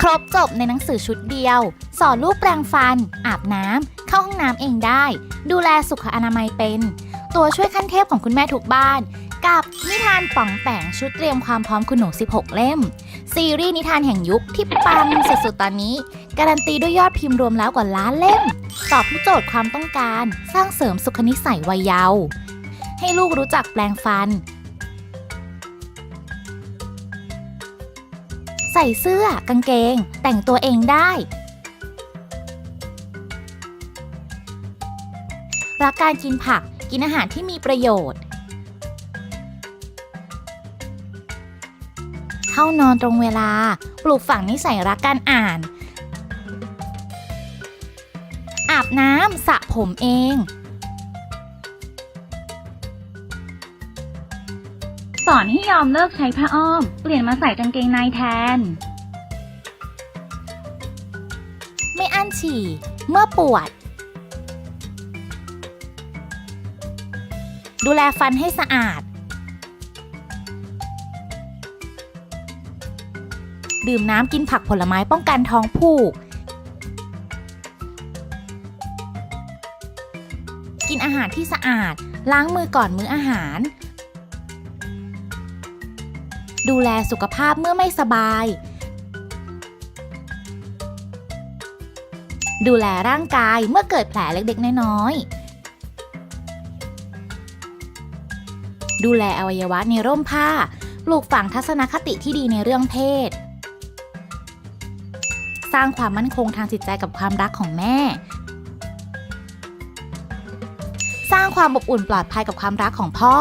ครบจบในหนังสือชุดเดียว สอนลูกแปรงฟัน อาบน้ำ เข้าห้องน้ำเองได้ ดูแลสุขอนามัยเป็น ตัวช่วยขั้นเทพของคุณแม่ทุกบ้าน กับนิทานป่องแปงชุดเตรียมความพร้อมคุณหนู 16 เล่ม ซีรีส์นิทานแห่งยุคที่ปังสุดๆตอนนี้ การันตีด้วยยอดพิมพ์รวมแล้วกว่าล้านเล่ม ตอบทุกโจทย์ความต้องการ สร้างเสริมสุขนิสัยวัยเยาว์ให้ลูกรู้จักแปลงฟัน ใส่เสื้อกางเกง แต่งตัวเองได้ รักการกินผักกินอาหารที่มีประโยชน์ เข้านอนตรงเวลา ปลูกฝังนิสัยรักการอ่าน อาบน้ำสระผมเอง อนให้ยอมเลิกใช้ผ้าอ้อม เปลี่ยนมาใส่กางเกงในแทน ไม่อั้นฉี่ เมื่อปวด ดูแลฟันให้สะอาด ดื่มน้ำกินผักผลไม้ป้องกันท้องผูก กินอาหารที่สะอาด ล้างมือก่อนมื้ออาหาร ดูแลสุขภาพเมื่อไม่สบาย ดูแลร่างกายเมื่อเกิดแผลเล็กๆ น้อยๆ ดูแลอวัยวะในร่มผ้า ปลูกฝังทัศนคติที่ดีในเรื่องเพศ สร้างความมั่นคงทางจิตใจกับความรักของแม่ สร้างความอบอุ่นปลอดภัยกับความรักของพ่อ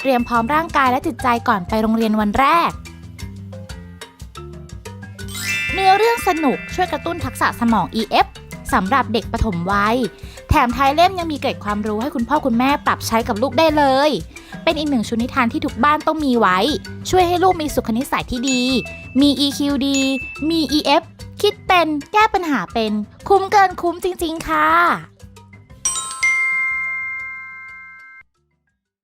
เตรียมพร้อมร่างกายและจิตใจก่อนไปโรงเรียนวันแรก เนื้อเรื่องสนุกช่วยกระตุ้นทักษะสมอง EF สำหรับเด็กปฐมวัย แถมท้ายเล่มยังมีเกร็ดความรู้ให้คุณพ่อคุณแม่ปรับใช้กับลูกได้เลย เป็นอีกหนึ่งชุดนิทานที่ทุกบ้านต้องมีไว้ ช่วยให้ลูกมีสุขนิสัยที่ดี มี EQ ดี มี EF คิดเป็น แก้ปัญหาเป็น คุ้มเกินคุ้มจริง ๆ ค่ะ